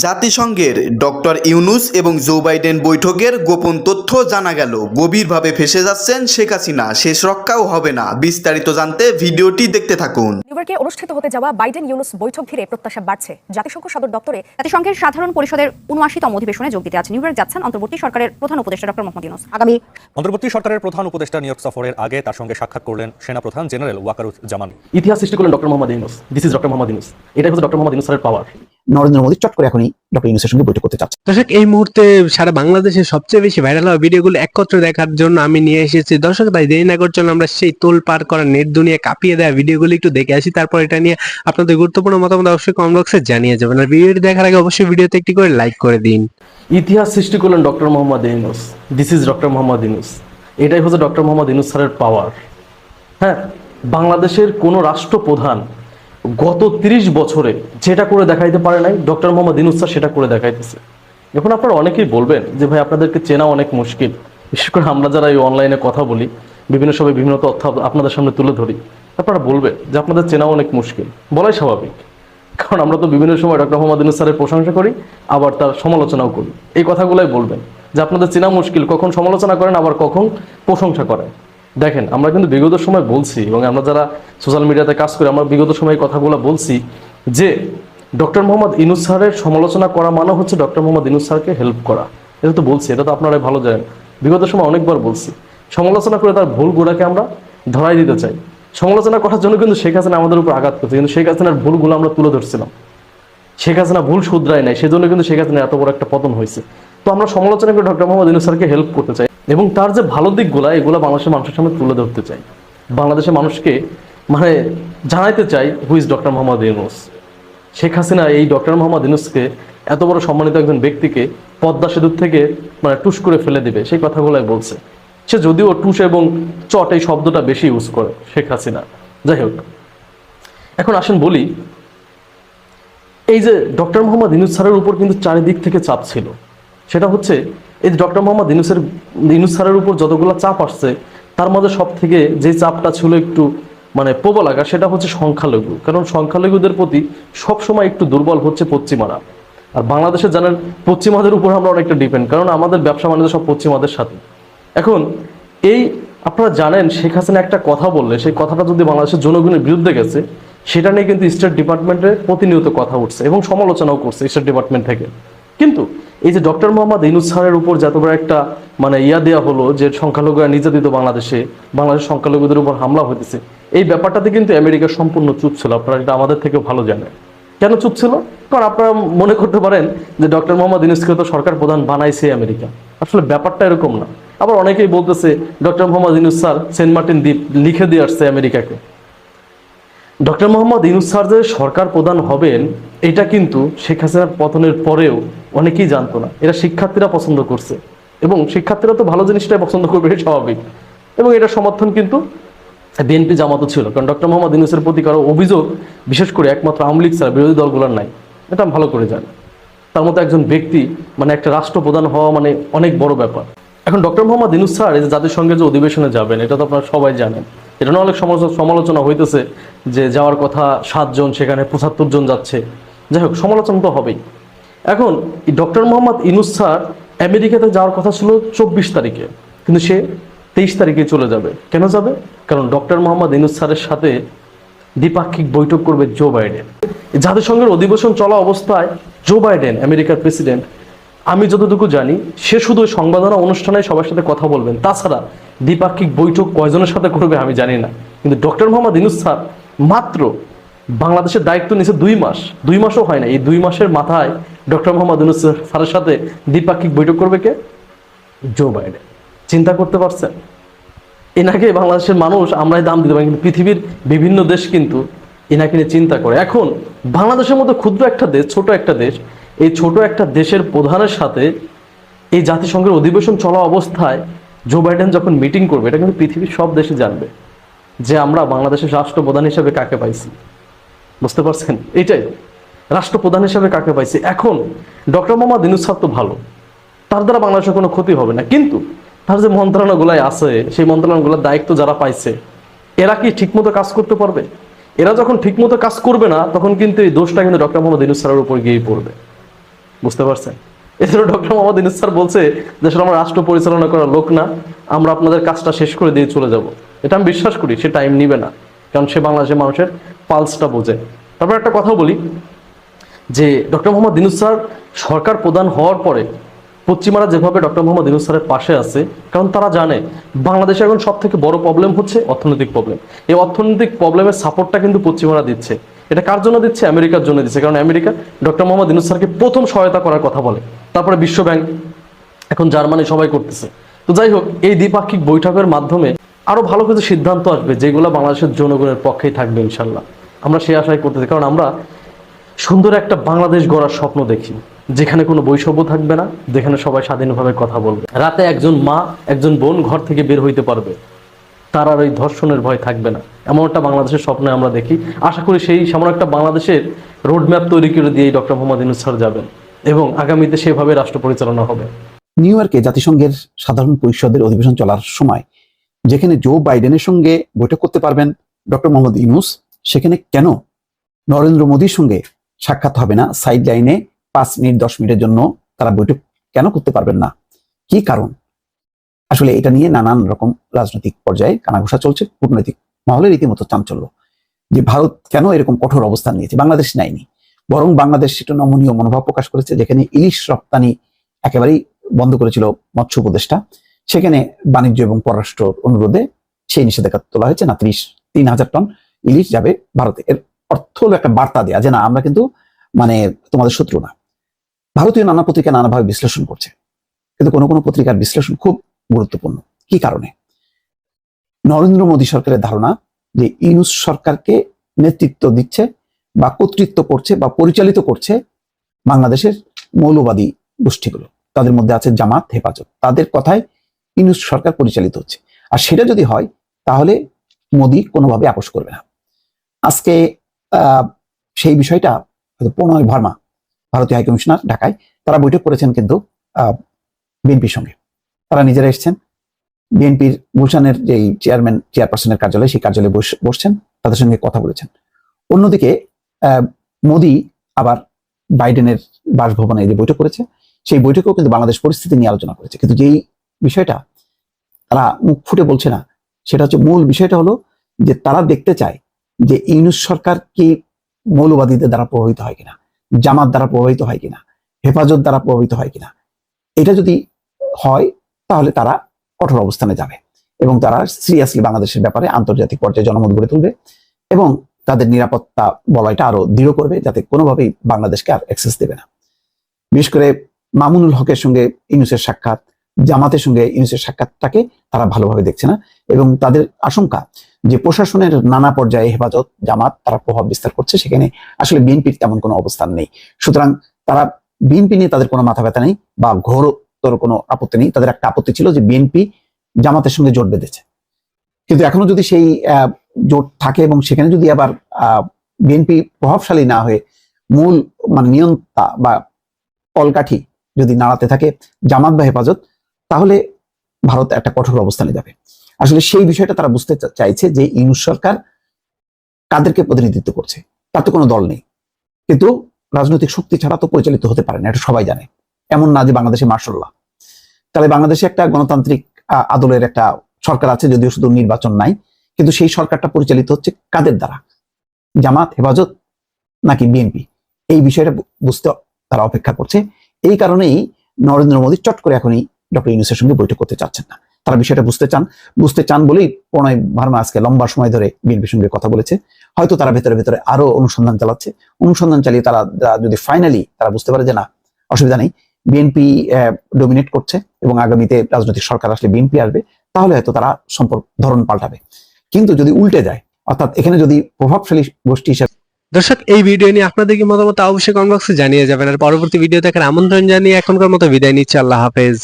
জাতিসংঘের ডক্টর ইউনুস এবং Joe Biden বৈঠকের গোপন তথ্য জানা গেল। গভীরভাবে ফেসে যাচ্ছেন শেখ হাসিনা। শেষ রক্ষাও হবে না। বিস্তারিত জানতে ভিডিওটি দেখতে থাকুন। নিউইয়র্কে অনুষ্ঠিত হতে যাওয়া বাইডেন ইউনুস বৈঠক ঘিরে প্রত্যাশা বাড়ছে। জাতিসংঘ সদর দপ্তরে জাতিসংঘের সাধারণ পরিষদের উনআশিতম অধিবেশনে যোগ দিতে আজ নিউইয়র্ক যাচ্ছেন অন্তর্বর্তী সরকারের প্রধান উপদেষ্টা ডক্টর মোহাম্মদ ইউনুস। আগামী অন্তর্বর্তী সরকারের প্রধান উপদেষ্টা নিয়োগ সফরের আগে তার সঙ্গে সাক্ষাৎ করলেন সেনাপ্রধান জেনারেল ওয়াকারুজ্জামান। ইতিহাস সৃষ্টি করলেন doctor Muhammad Yunus. This is doctor Muhammad Yunus. এটাই হচ্ছে ডক্টর মোহাম্মদ ইউনুসের পাওয়ার নরেন্দ্র মোদী চট করে এখনই ডক্টর ইউনুসের সঙ্গে বৈঠক করতে চাচ্ছে। দর্শক এই মুহূর্তে সারা বাংলাদেশে সবচেয়ে বেশি ভাইরাল হওয়া ভিডিওগুলো একত্র দেখার জন্য আমি নিয়ে এসেছি। দর্শক তাই দেরি না করছেন আমরা সেই তোল পার করা নেট দুনিয়া কাঁপিয়ে দেওয়া ভিডিওগুলো একটু দেখে আসি। তারপর এটা নিয়ে আপনাদের গুরুত্বপূর্ণ মতামত অবশ্যই কমেন্ট বক্সে জানিয়ে যাবেন। আর ভিডিওটি দেখার আগে অবশ্যই ভিডিওতে একটি করে লাইক করে দিন। ইতিহাস সৃষ্টি করলেন doctor Muhammad Yunus. This is doctor Muhammad Yunus. এটাই হচ্ছে ডক্টর মোহাম্মদ ইউনুস স্যারের পাওয়ার হ্যাঁ বাংলাদেশের কোনো রাষ্ট্রপ্রধান গত তিরিশ বছরে যেটা করে দেখাইতে পারে নাই, ডক্টর মোহাম্মদ স্যার সেটা করে দেখাইতেছে। এখন আপনারা অনেকেই বলবেন যে, ভাই, আপনাদেরকে চেনা অনেক মুশকিল। বিশেষ করে আমরা যারা এই অনলাইনে কথা বলি, বিভিন্ন সময় বিভিন্ন তথ্য আপনাদের সামনে তুলে ধরি, আপনারা বলবেন যে, আপনাদের চেনা অনেক মুশকিল। বলাই স্বাভাবিক। কারণ আমরা তো বিভিন্ন সময় ডক্টর মোহাম্মদ ইউনুস স্যারের প্রশংসা করি, আবার তার সমালোচনাও করি। এই কথাগুলোই বলবেন যে, আপনাদের চেনা মুশকিল। কখন সমালোচনা করেন, আবার কখন প্রশংসা করেন। দেখেন, আমরা কিন্তু বিগত সময় বলছি এবং আমরা যারা সোশ্যাল মিডিয়াতে কাজ করি, আমরা বিগত সময় কথাগুলো বলছি যে ডক্টর মোহাম্মদ ইনুস স্যারের সমালোচনা করা মানে হচ্ছে ডক্টর মোহাম্মদ ইনুস স্যারকে হেল্প করা। এটা তো বলছি, এটা তো আপনারাই ভালো জানেন। বিগত সময় অনেকবার বলছি, সমালোচনা করে তার ভুল গোড়াকে আমরা ধরাই দিতে চাই। সমালোচনা করার জন্য কিন্তু শেখ হাসিনা আমাদের উপর আঘাত করছে, কিন্তু শেখ হাসিনার ভুলগুলো আমরা তুলে ধরছিলাম। শেখ হাসিনা ভুল শুধরায় নাই, সেজন্য কিন্তু শেখ হাসিনা এত বড় একটা পতন হয়েছে। তো আমরা সমালোচনা করে ডক্টর মোহাম্মদ ইউনুস স্যারকে হেল্প করতে চাই। এবং তার যে ভালো দিকগুলো, এগুলো বাংলাদেশের মানুষের সামনে তুলে ধরতে চাই। বাংলাদেশের মানুষকে মানে জানাইতে চাই who is doctor Muhammad Yunus Sheikh Hasina এই ডক্টর মোহাম্মদ ইউনুসকে এত বড় সম্মানিত একজন ব্যক্তিকে পদ্মা সেতুর থেকে মানে টুস করে ফেলে দিবে, সেই কথাগুলোই বলছে। সে যদিও টুস এবং চট এই শব্দটা বেশি ইউজ করে শেখ হাসিনা। যাই হোক, এখন আসেন বলি, এই যে ডক্টর মোহাম্মদ ইনুস স্যারের উপর কিন্তু চারিদিক থেকে চাপ ছিল। সেটা হচ্ছে এই ডক্টর মোহাম্মদ ইনুসের ইনুস স্যারের উপর যতগুলো চাপ আসছে, তার মধ্যে সব থেকে যে চাপটা ছিল একটু মানে প্রবল আগা সেটা হচ্ছে সংখ্যালঘু। কারণ সংখ্যালঘুদের প্রতি সবসময় একটু দুর্বল হচ্ছে পশ্চিমারা। আর বাংলাদেশে জানেন, পশ্চিমাদের উপর আমরা অনেকটা ডিপেন্ড, কারণ আমাদের ব্যবসা বাণিজ্য সব পশ্চিমাদের সাথে। এখন, এই আপনারা জানেন, শেখ হাসিনা একটা কথা বললে, সেই কথাটা যদি বাংলাদেশের জনগণের বিরুদ্ধে গেছে, সেটা নিয়ে কিন্তু স্টেট ডিপার্টমেন্টে প্রতিনিয়ত কথা উঠছে এবং সমালোচনাও করছে স্টেট ডিপার্টমেন্ট থেকে। কিন্তু এই যে ডক্টর মোহাম্মদ ইনুস স্যারের উপর যত বড় একটা মানে ইয়া দেওয়া হলো যে সংখ্যালঘুরা নির্যাতিত বাংলাদেশে বাংলাদেশ সংখ্যালঘুদের উপর হামলা হতেছে এই ব্যাপারটাতে কিন্তু আমেরিকা সম্পূর্ণ চুপ ছিল। আপনারা এটা আমাদের থেকে ভালো জানেন। কেন চুপ ছিল? কারণ আপনারা মনে করতে পারেন যে ডক্টর মোহাম্মদ ইউনুসকে তো সরকার প্রধান বানাইছে আমেরিকা। আসলে ব্যাপারটা এরকম না। আবার অনেকেই বলতেছে, doctor Muhammad Yunus sir Saint Martin দ্বীপ লিখে দিয়ে আসছে আমেরিকাকে। ডক্টর মোহাম্মদ ইউনুস স্যার যে সরকার প্রধান হবেন, এটা কিন্তু শেখ হাসিনার পতনের পরেও অনেকেই জানতো না। এটা শিক্ষার্থীরা পছন্দ করছে এবং শিক্ষার্থীরা তো ভালো জিনিসটাই পছন্দ করবে, এটা স্বাভাবিক। এবং এটা সমর্থন কিন্তু বিএনপি জামাতও ছিল। কারণ ডক্টর মোহাম্মদ ইউনুসের প্রতি কারও অভিযোগ, বিশেষ করে একমাত্র আওয়ামী লীগ ছাড়া বিরোধী দলগুলোর নাই। এটা ভালো করে জানি। তার মতো একজন ব্যক্তি মানে একটা রাষ্ট্রপ্রধান হওয়া মানে অনেক বড় ব্যাপার। এখন ডক্টর মোহাম্মদ ইনুস স্যার সঙ্গে যে অধিবেশনে যাবেন, এটা তো আপনারা সবাই জানেন। এটা অনেক সমালোচ- সমালোচনা হইতেছে যে যাওয়ার কথা সাতজন, সেখানে পঁচাত্তর জন যাচ্ছে। যাই হোক, সমালোচনা তো হবেই। এখন ডক্টর মোহাম্মদ ইনুস স্যার আমেরিকাতে যাওয়ার কথা ছিল চব্বিশ তারিখে, কিন্তু সে তেইশ তারিখে চলে যাবে। কেন যাবে? কারণ ডক্টর মোহাম্মদ ইনুস স্যারের সাথে দ্বিপাক্ষিক বৈঠক করবে জো বাইডেন। জাতিসংঘের অধিবেশন চলা অবস্থায় জো বাইডেন, আমেরিকার প্রেসিডেন্ট আমি যতটুকু জানি, সে শুধু সংবাদনা অনুষ্ঠানে সবার সাথে কথা বলবেন। তাছাড়া দ্বিপাক্ষিক বৈঠক কয়জনের সাথে করবে আমি জানি না। কিন্তু ডক্টর মোহাম্মদ ইনুস স্যার, মাত্র বাংলাদেশের দায়িত্ব নিয়েছে দুই মাস। দুই মাসও হয় না, এই দুই মাসের মাথায় ডক্টর মোহাম্মদ ইনুস স্যারের সাথে দ্বিপাক্ষিক বৈঠক করবে কে? Joe Biden. চিন্তা করতে পারছেন? এনাকে বাংলাদেশের মানুষ আমরাই দাম দিতে পারি, কিন্তু পৃথিবীর বিভিন্ন দেশ কিন্তু এনাকে নিয়ে চিন্তা করে। এখন বাংলাদেশের মতো ক্ষুদ্র একটা দেশ, ছোট একটা দেশ এই ছোট একটা দেশের প্রধানের সাথে এই জাতিসংঘের অধিবেশন চলা অবস্থায় জো বাইডেন যখন মিটিং করবে, এটা কিন্তু পৃথিবীর সব দেশে জানবে যে আমরা বাংলাদেশের রাষ্ট্রপ্রধান হিসেবে কাকে পাইছি। বুঝতে পারছেন? এইটাই রাষ্ট্রপ্রধান হিসেবে কাকে পাইছি? এখন ডক্টর মোহাম্মদ ইনুস সাহেব তো ভালো। তার দ্বারা বাংলাদেশের কোনো ক্ষতি হবে না। কিন্তু তার যে মন্ত্রণালয়গুলাই আছে, সেই মন্ত্রণালয়গুলোর দায়িত্ব যারা পাইছে, এরা কি ঠিকমতো কাজ করতে পারবে? এরা যখন ঠিকমতো কাজ করবে না, তখন কিন্তু এই দোষটা কিন্তু ডক্টর মোহাম্মদ ইনুস স্যারের উপর গিয়েই পড়বে। বুঝতে পারছেন? এছাড়া ডক্টর মোহাম্মদ ইনুস স্যার বলছে যে, আসলে আমরা রাষ্ট্র পরিচালনা করার লোক না, আমরা আপনাদের কাজটা শেষ করে দিয়ে চলে যাব। এটা আমি বিশ্বাস করি, সে টাইম নিবে না, কারণ সে বাংলাদেশের মানুষের পালসটা বোঝে। তারপর একটা কথা বলি, যে ডক্টর মোহাম্মদ ইনুস স্যার সরকার প্রধান হওয়ার পরে পশ্চিমারা যেভাবে ডক্টর মোহাম্মদ ইনুস স্যারের পাশে আছে, কারণ তারা জানে বাংলাদেশে এখন সব থেকে বড় প্রবলেম হচ্ছে অর্থনৈতিক প্রবলেম এই অর্থনৈতিক প্রবলেমের সাপোর্টটা কিন্তু পশ্চিমারা দিচ্ছে। এটা কার জন্য দিচ্ছে? আমেরিকার জন্য দিচ্ছে। কারণ আমেরিকা ডক্টর মোহাম্মদ ইনুস স্যারকে প্রথম সহায়তা করার কথা বলে। তারপরে বিশ্ব ব্যাংক, এখন জার্মানি সবাই করতেছে। তো যাই হোক, এই দ্বিপাক্ষিক বৈঠকের মাধ্যমে আরও ভালো কিছু সিদ্ধান্ত আসবে যেগুলো বাংলাদেশের জনগণের পক্ষেই থাকবে, ইনশাল্লাহ। আমরা সেই আশাই করতেছি। কারণ আমরা সুন্দর একটা বাংলাদেশ গড়ার স্বপ্ন দেখি, যেখানে কোনো বৈষম্য থাকবে না, যেখানে সবাই স্বাধীনভাবে কথা বলবে। রাতে একজন মা, একজন বোন ঘর থেকে বের হইতে পারবে। তার আর ওই ধর্ষণের ভয় থাকবে না। এমন একটা বাংলাদেশের স্বপ্নে আমরা দেখি। আশা করি সেই সেমন একটা বাংলাদেশের রোডম্যাপ তৈরি করে দিয়ে ডক্টর মোহাম্মদ ইনুস স্যার যাবেন এবং আগামীতে সেভাবে রাষ্ট্র পরিচালনা হবে। নিউ ইয়র্কে জাতিসংঘের সাধারণ পরিষদের অধিবেশন চলার সময় যেখানে জো বাইডেনের সঙ্গে বৈঠক করতে পারবেন ডক্টর মোহাম্মদ ইউনুস সেখানে কেন নরেন্দ্র মোদীর সঙ্গে সাক্ষাৎ হবে না? সাইড লাইনে পাঁচ মিনিট, দশ মিনিটের জন্য তারা বৈঠক কেন করতে পারবেন না? কি কারণ? আসলে এটা নিয়ে নানান রকম রাজনৈতিক পর্যায়ে কানাঘোষা চলছে, কূটনৈতিক মহলে রীতিমতো চাঞ্চল্য যে ভারত কেন এরকম কঠোর অবস্থান নিয়েছে? বাংলাদেশ নেয়নি। বরং বাংলাদেশ সেটা নমনীয় মনোভাব প্রকাশ করেছে, যেখানে ইলিশ রপ্তানি একেবারেই বন্ধ করেছিল মৎস্য উপদেষ্টা। সেখানে বাণিজ্য এবং পররাষ্ট্র অনুরোধে সেই নিষেধাজ্ঞা তোলা হয়েছে, না ত্রিশ, তিন হাজার টন ইলিশ যাবে ভারতে। এর অর্থ হলো একটা বার্তা দেয়া যে না, আমরা কিন্তু মানে তোমাদের শত্রু না। ভারতীয় নানা পত্রিকা নানাভাবে বিশ্লেষণ করছে। কিন্তু কোনো কোনো পত্রিকার বিশ্লেষণ খুব গুরুত্বপূর্ণ। কি কারণে? নরেন্দ্র মোদী সরকারের ধারণা যে ইউনুস সরকারকে নেতৃত্ব দিচ্ছে বা কর্তৃত্ব করছে বা পরিচালিত করছে বাংলাদেশের মৌলবাদী গোষ্ঠীগুলো। তাদের মধ্যে আছে জামাত, হেফাজত। তাদের কথায় ইউনুস সরকার পরিচালিত হচ্ছে। আর সেটা যদি হয়, তাহলে মোদী কোনোভাবে আপোষ করবে না। আজকে সেই বিষয়টা প্রণয় ভার্মা, ভারতীয় হাইকমিশনার, ঢাকায়, তারা বৈঠক করেছেন কিন্তু বিএনপির সঙ্গে। তারা নিজেরা এসছেন। বিএনপির গুলশানের যে চেয়ারম্যান চেয়ারপারসনের কার্যালয় সেই কার্যালয়ে বস- বসছেন, তাদের সঙ্গে কথা বলেছেন। অন্যদিকে মোদী আবার বাইডেনের বাসভবনে যে বৈঠক করেছে, সেই বৈঠকেও কিন্তু বাংলাদেশ পরিস্থিতি নিয়ে আলোচনা করেছে। কিন্তু যেই বিষয়টা তারা মুখ ফুটে বলছে না, সেটা হচ্ছে মূল বিষয়টা হলো যে তারা দেখতে চায় যে ইউনুস সরকার কি মৌলবাদীদের দ্বারা প্রভাবিত হয় কিনা, জামাত দ্বারা প্রভাবিত হয় কিনা, হেফাজত দ্বারা প্রভাবিত হয় কিনা। এটা যদি হয়, তাহলে তারা কঠোর অবস্থানে যাবে এবং তারা সিরিয়াসলি বাংলাদেশের ব্যাপারে আন্তর্জাতিক পর্যায়ে জনমত গড়ে তুলবে এবং তাদের নিরাপত্তা বলয়টা আরও দৃঢ় করবে যাতে কোনোভাবেই বাংলাদেশকে আর অ্যাক্সেস দেবে না। বিশেষ করে মামুনুল হকের সঙ্গে ইউনুসের সাক্ষাৎ, জামাতের সঙ্গে ইউনুসের সাক্ষাৎটাকে তারা ভালোভাবে দেখছে না এবং তাদের আশঙ্কা যে প্রশাসনের নানা পর্যায়ে হেফাজত, জামাত তারা প্রভাব বিস্তার করছে সেখানে আসলে বিএনপির তেমন কোনো অবস্থান নেই। সুতরাং তারা বিএনপি নিয়ে তাদের কোনো মাথা ব্যথা নেই বা ঘোরতর কোনো আপত্তি নেই। তাদের একটা আপত্তি ছিল যে বিএনপি জামাতের সঙ্গে জোট বেঁধেছে। কিন্তু এখনও যদি সেই জোট থাকে এবং সেখানে যদি আবার বিএনপি প্রভাবশালী না হয়ে মূল মানে নিয়ন্তা বা কলকাঠি যদি নাড়াতে থাকে, জামাত বা হেফাজত, তাহলে ভারত একটা কঠোর অবস্থানে যাবে। আসলে সেই বিষয়টা তারা বুঝতে চাইছে যে ইউনুস সরকার কাদেরকে প্রতিনিধিত্ব করছে। তার তো কোনো দল নেই। কিন্তু রাজনৈতিক শক্তি ছাড়া তো পরিচালিত হতে পারে না, এটা সবাই জানে। এমন না যে বাংলাদেশে মার্শাল্লাহ তাহলে বাংলাদেশে একটা গণতান্ত্রিক আদলের একটা সরকার আছে, যদিও শুধু নির্বাচন নাই, কিন্তু সেই সরকারটা পরিচালিত হচ্ছে কাদের দ্বারা? জামাত, হেফাজত, নাকি বিএনপি? এই বিষয়টা বুঝতে তারা অপেক্ষা করছে। এই কারণেই নরেন্দ্র মোদী চট করে এখনই ডক্টর ইউনুসের সঙ্গে বৈঠক করতে চাচ্ছেন না। তারা বিষয়টা বুঝতে চান বুঝতে চান বলেই প্রণয় ভার্মা আজকে লম্বা সময় ধরে বিএনপির সঙ্গে কথা বলেছে। হয়তো তারা ভেতরে ভেতরে আরও অনুসন্ধান চালাচ্ছে। অনুসন্ধান চালিয়ে তারা তারা যদি ফাইনালি তারা বুঝতে পারে যে না, অসুবিধা নেই। বিএনপি ডোমিনেট করছে এবং আগামীতে রাজনৈতিক সরকার আসলে বিএনপি আসবে, তাহলে হয়তো তারা সম্পর্ক, ধরন পাল্টাবে। কিন্তু যদি উল্টে যায়, অর্থাৎ এখানে যদি প্রভাবশালী গোষ্ঠী হিসেবে দর্শক, এই ভিডিও নিয়ে আপনাদের কি মতামত? অবশ্যই কমেন্ট বক্সে জানিয়ে যাবেন। আর পরবর্তী ভিডিও দেখার আমন্ত্রণ জানিয়ে এখনকার মতো বিদায় নিচ্ছি। আল্লাহ হাফেজ।